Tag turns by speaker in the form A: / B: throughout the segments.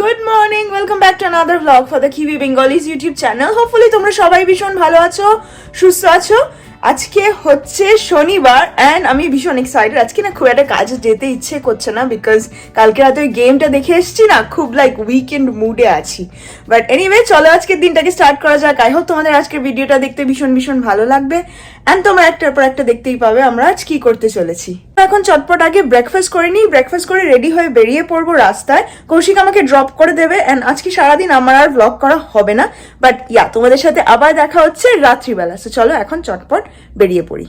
A: Good morning welcome back to another blog for the কিবি Bengalis YouTube channel hopefully তোমরা সবাই ভীষণ ভালো আছো, সুস্থ আছো। আজকে হচ্ছে শনিবার অ্যান্ড আমি ভীষণ এক্সাইটেড আজকে না খুব একটা কাজে যেতে ইচ্ছে করছে না বিকজ কালকে রাতে ওই গেমটা দেখে এসছি না, খুব লাইক উইকেন্ড মুডে আছি। বাট এনিওয়ে চলো আজকের দিনটাকে স্টার্ট করা যাক। আই হোপ তোমাদের আজকের ভিডিওটা দেখতে ভীষণ ভীষণ ভালো লাগবে অ্যান্ড তোমরা একটার পর একটা দেখতেই পাবে আমরা আজ কি করতে চলেছি। এখন চটপট আগে ব্রেকফাস্ট করে নিই। ব্রেকফাস্ট করে রেডি হয়ে বেরিয়ে পড়ব রাস্তায়। কৌশিক আমাকে ড্রপ করে দেবে অ্যান্ড আজকে সারাদিন আমার আর ব্লগ করা হবে না। বাট ইয়া তোমাদের সাথে আবার দেখা হচ্ছে রাত্রিবেলা। তো চলো এখন চটপট বেরিয়ে পড়ি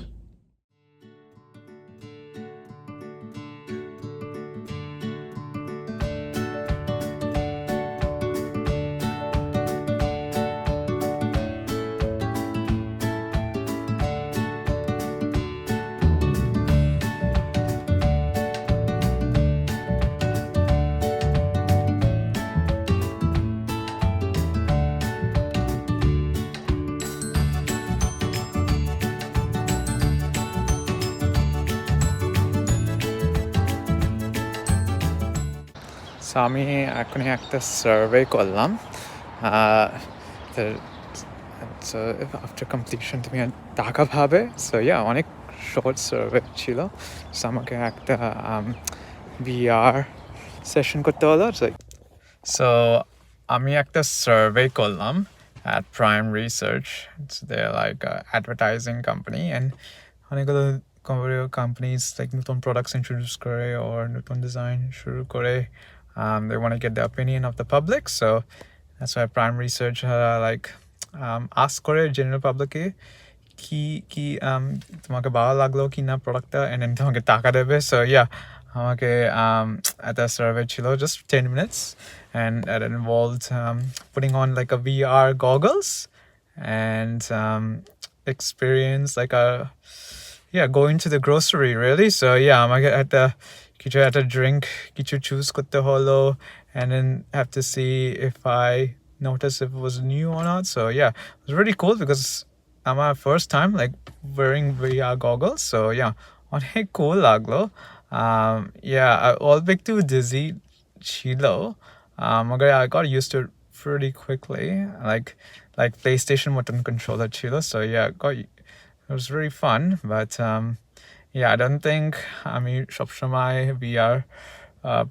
B: সো আমি এখনই একটা সার্ভে করলাম সো আফটার কমপ্লিশন তুমি টাকা পাবে। সো ইয়া অনেক শর্ট সার্ভে ছিল। সো আমাকে একটা বিআর সেশন করতে হলো। সো আমি একটা সার্ভে করলাম at Prime Research. It's their like uh, advertising company and অনেকগুলো companies like নতুন products introduce করে or নতুন design শুরু করে um, they want to get the opinion of the public so that's why Prime Research uh, like um, ask করে general public কি কি um, তোমাকে ভালো লাগলো কি না প্রোডাক্টটা and then তোমাকে টাকা দেবে so yeah আমাকে um, একটা সার্ভে ছিল just 10 minutes and it involved um, putting on like a VR goggles and um, experience like a yeah going to the grocery really so yeah আমাকে একটা কিছু একটা drink কিছু choose করতে হলো and then have to see if I notice if it was new or not so yeah it was really cool because I'm my first time like wearing VR goggles so yeah অনেক cool লাগলো um yeah I অল্প একটু dizzy ছিল um okay, I got used to it pretty quickly like like PlayStation button controller ছিল so yeah got it was really fun but um yeah I don't think আমি সবসময় VR uh,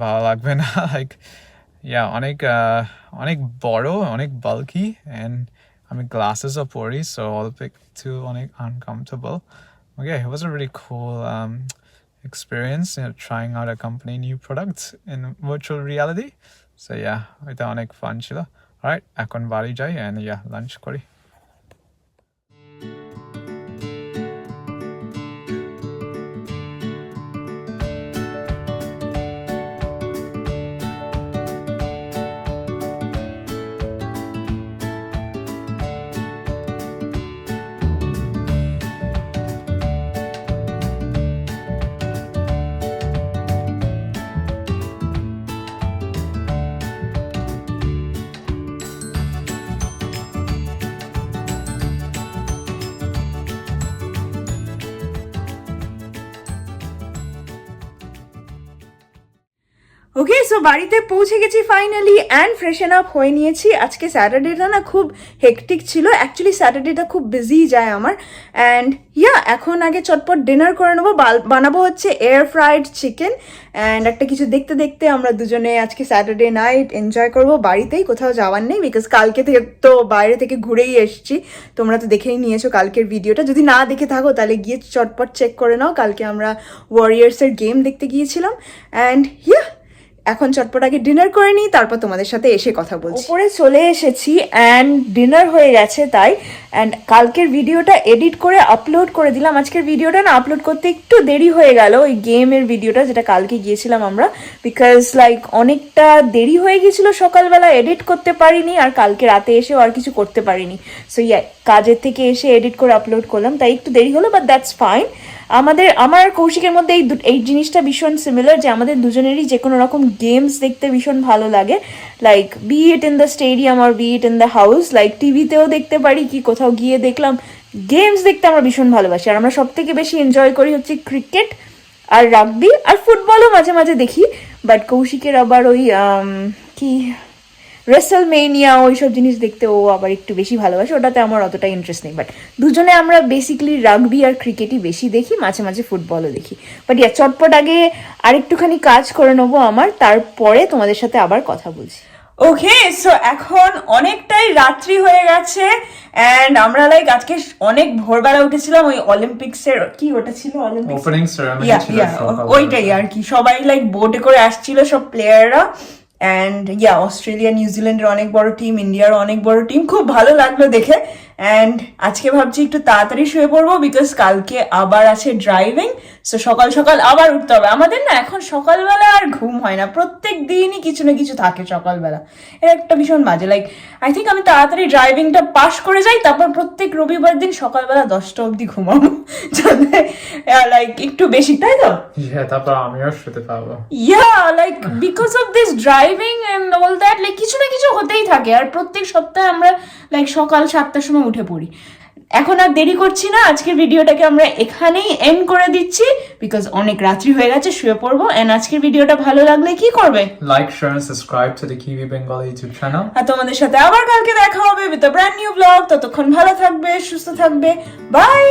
B: ভালো লাগবে না like yeah অনেক uh, অনেক বড় অনেক bulky and আমি গ্লাসেসও পরি so অল্প একটু অনেক uncomfortable okay it was a really cool um experience you know, trying out a company new product in virtual reality so yeah এটা অনেক ফান ছিল alright এখন বাড়ি যাই and yeah lunch করি
A: Okay so বাড়িতে পৌঁছে গেছি ফাইনালি অ্যান্ড ফ্রেশন আপ হয়ে নিয়েছি। আজকে স্যাটারডেটা না খুব হেকটিক ছিল। অ্যাকচুয়ালি স্যাটারডেটা খুব বিজি যায় আমার। অ্যান্ড ইয়া এখন আগে চটপট ডিনার করে নেব। বানাবো হচ্ছে এয়ার ফ্রাইড চিকেন অ্যান্ড একটা কিছু দেখতে দেখতে আমরা দুজনে আজকে স্যাটারডে নাইট এনজয় করব। বাড়িতেই কোথাও যাওয়ার নেই বিকজ কালকে থেকে তো বাইরে থেকে ঘুরেই এসছি। তোমরা তো দেখেই নিয়েছো কালকের ভিডিওটা যদি না দেখে থাকো, তাহলে গিয়ে চটপট চেক করে নাও। কালকে আমরা ওয়ারিয়ার্সের গেম দেখতে গিয়েছিলাম। অ্যান্ড ইয়া এখন চটপট আগে ডিনার করে নিই, তারপর তোমাদের সাথে এসে কথা বলছি। উপরে চলে এসেছি অ্যান্ড ডিনার হয়ে গেছে তাই। অ্যান্ড কালকের ভিডিওটা এডিট করে আপলোড করে দিলাম। আজকের ভিডিওটা না আপলোড করতে একটু দেরি হয়ে গেল, ওই গেমের ভিডিওটা যেটা কালকে গিয়েছিলাম আমরা। বিকজ লাইক অনেকটা দেরি হয়ে গেছিল সকালবেলা এডিট করতে পারিনি আর কালকে রাতে এসেও আর কিছু করতে পারিনি। সো ইয়া কাজের থেকে এসে এডিট করে আপলোড করলাম। তাই একটু দেরি হলো বাট দ্যাটস ফাইন আমাদের, আমার কৌশিকের মধ্যে এই এই জিনিসটা ভীষণ সিমিলার যে আমাদের দুজনেরই যে কোনো রকম গেমস দেখতে ভীষণ ভালো লাগে। Like be it in the stadium R be it in the house like টিভিতেও দেখতে পারি কি কোথাও গিয়ে দেখলাম। গেমস দেখতে আমরা ভীষণ ভালোবাসি। আর আমরা সব থেকে বেশি এনজয় করি হচ্ছে ক্রিকেট আর রাগবি আর ফুটবলও মাঝে মাঝে দেখি। বাট কৌশিকের আবার ওই কি রেসেল মেনিয়া ওইসব জিনিস দেখতে ও আবার একটু বেশি ভালোবাসে ওটাতে আমার অতটা ইন্টারেস্ট নেই বাট দুজনে আমরা বেসিক্যালি রাগবি আর ক্রিকেটই বেশি দেখি মাঝে মাঝে ফুটবলও দেখি। বাট ইয়া চটপট আগে আরেকটুখানি কাজ করে নেব আমার তারপরে তোমাদের সাথে আবার কথা বলছি। ওকে সো এখন অনেকটাই রাত্রি হয়ে গেছে এন্ড আমরা লাইক আজকে অনেক ভোরবেলা উঠেছিলাম ওই অলিম্পিক্সের কি ওটা ছিল? অলিম্পিক্স। ওইটাই আর কি সবাই লাইক বোটে করে আসছিল সব প্লেয়াররা অ্যান্ড ইয়া অস্ট্রেলিয়া নিউজিল্যান্ডের অনেক বড় টিম ইন্ডিয়ার অনেক বড় টিম খুব ভালো লাগল দেখে। অ্যান্ড আজকে ভাবছি একটু তাড়াতাড়ি শুয়ে পড়ব বিকজ কালকে আবার আছে ড্রাইভিং সো সকাল সকাল আবার উঠতে হবে। আমাদের না এখন সকালবেলা আর ঘুম হয় না প্রত্যেক দিনই কিছু না কিছু থাকে সকালবেলা। এটা একটা ভীষণ বাজে লাইক আই থিঙ্ক আমি তাড়াতাড়ি ড্রাইভিংটা পাশ করে যাই তারপর প্রত্যেক রবিবার দিন সকালবেলা দশটা অবধি ঘুমাবো যাতে লাইক একটু বেশি তাই তো?
B: হ্যাঁ তারপর আমিও শুতে পারব।
A: Yeah like because of this driving and all that like কিছু না কিছু হতেই থাকে। আর প্রত্যেক সপ্তাহে আমরা লাইক সকাল সাতটার সময় উঠে পড়ি। এখন আর দেরি করছি না আজকের ভিডিওটাকে আমরা এখানেই এন্ড করে দিচ্ছি বিকজ অনেক রাত্রি হয়ে গেছে শুয়ে পড়ব। এন্ড আজকের ভিডিওটা ভালো লাগলে কি করবে?
B: Like share and subscribe to the Kiwi Bengal YouTube channel
A: আর তোমাদের সাথে আবার কালকে দেখা হবে with a brand new vlog ততক্ষণ ভালো থাকবে সুস্থ থাকবে। বাই